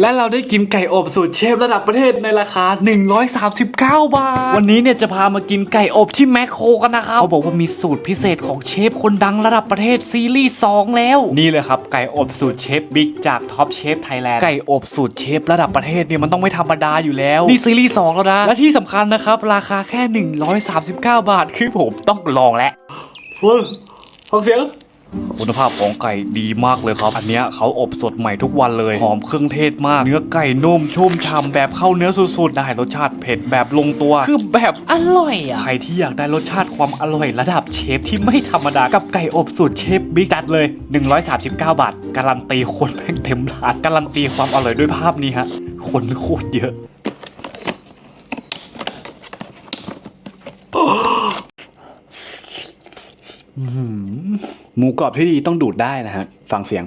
และเราได้กินไก่อบสูตรเชฟระดับประเทศในราคา 139 บาท วันนี้เนี่ยจะพามากินไก่อบที่แมคโครกันนะครับเขาบอกว่ามีสูตรพิเศษของเชฟคนดังระดับประเทศซีรีส์2แล้ว นี่เลยครับไก่อบสูตรเชฟบิ๊กจากท็อปเชฟไทยแลนด์ไก่อบสูตรเชฟระดับประเทศเนี่ยมันต้องไม่ธรรมดาอยู่แล้ว นี่ซีรีส์2แล้วนะ และที่สำคัญนะครับ ราคาแค่ 139 บาทคือผมต้องลองแล้วเฮ้ยฟังเสียง คุณภาพของไก่ดีมากเลยครับ อันเนี้ยเขาอบสดใหม่ทุกวันเลย หอมเครื่องเทศมาก เนื้อไก่นุ่มชุ่มฉ่ำแบบเข้าเนื้อสุดๆ ได้รสชาติเผ็ดแบบลงตัว คือแบบอร่อยอะ ใครที่อยากได้รสชาติความอร่อยระดับเชฟที่ไม่ธรรมดา กับไก่อบสูตรเชฟบิ๊กจัดเลย 139 บาท การันตีคนแม่งเต็มร้าน การันตีความอร่อยด้วยภาพนี้ฮะ คนโคตรเยอะ หมูกรอบที่ดีต้องดูดได้นะฮะ ฟังเสียง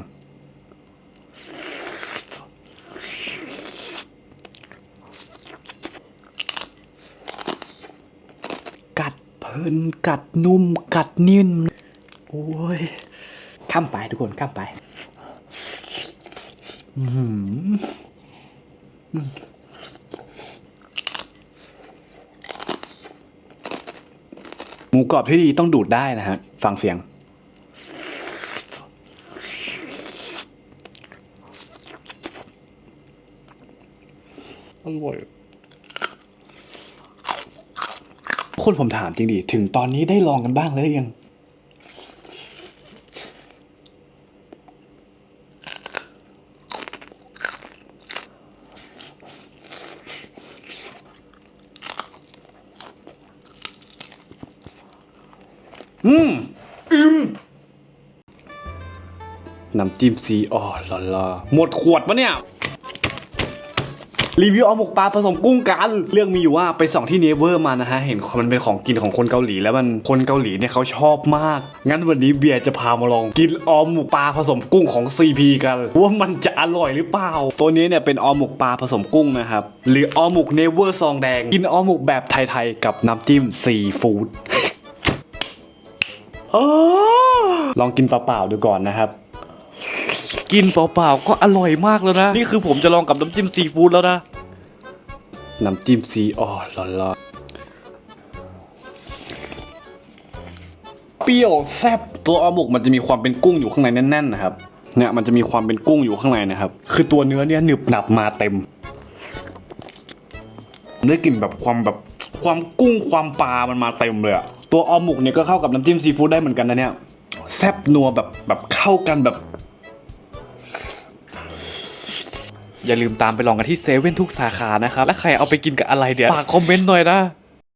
กัดเพลินกัดนุ่ม กัดนิ่มโอ้ยข้ามไปทุกคนข้ามไปอื้อหือหมูกรอบที่ดีต้องดูดได้นะฮะ ฟังเสียง อร่อยคนผมถามจริงดิ ถึงตอนนี้ได้ลองกันบ้างแล้วยัง อืม อืม น้ำจิ้มซีอ๋อลาลาหมดขวดปะเนี่ย รีวิวเอาหมกปลาผสมกุ้งกัน เรื่องมีอยู่ว่าไปส่องที่เนเวอร์มานะฮะ เห็นมันเป็นของกินของคนเกาหลีแล้วมันคนเกาหลีเนี่ยเขาชอบมาก งั้นวันนี้เบียร์จะพามาลองกินออมหมกปลาผสมกุ้งของ CP กัน ว่ามันจะอร่อยหรือเปล่า ตัวนี้เนี่ยเป็นออมหมกปลาผสมกุ้งนะครับหรือออมหมกเนเวอร์ซองแดงกินออมหมกแบบไทยๆกับน้ำจิ้มซีฟู้ดลองกินเปล่าๆดูก่อนนะครับ กินเปล่าๆก็อร่อยมากแล้วนะ นี่คือผมจะลองกับน้ำจิ้มซีฟู้ดแล้วนะ น้ำจิ้มซีอ๋อร้อนๆเปรี้ยวแซ่บตัวออหมกมันจะมีความเป็นกุ้งอยู่ข้างในแน่นๆนะครับ เนี่ยมันจะมีความเป็นกุ้งอยู่ข้างในนะครับ คือตัวเนื้อเนี่ยหนึบหนับมาเต็มได้กลิ่นแบบความแบบความกุ้งความปลา มันมาเต็มเลยอะตัวออหมกเนี่ยก็เข้ากับน้ำจิ้มซีฟู้ดได้เหมือนกันนะเนี่ย แซ่บนัวแบบแบบเข้ากันแบบ อย่าลืมตามไปลองกันที่เซเว่นทุกสาขานะครับ และใครเอาไปกินกับอะไรเดี๋ยวฝากคอมเมนต์หน่อยนะ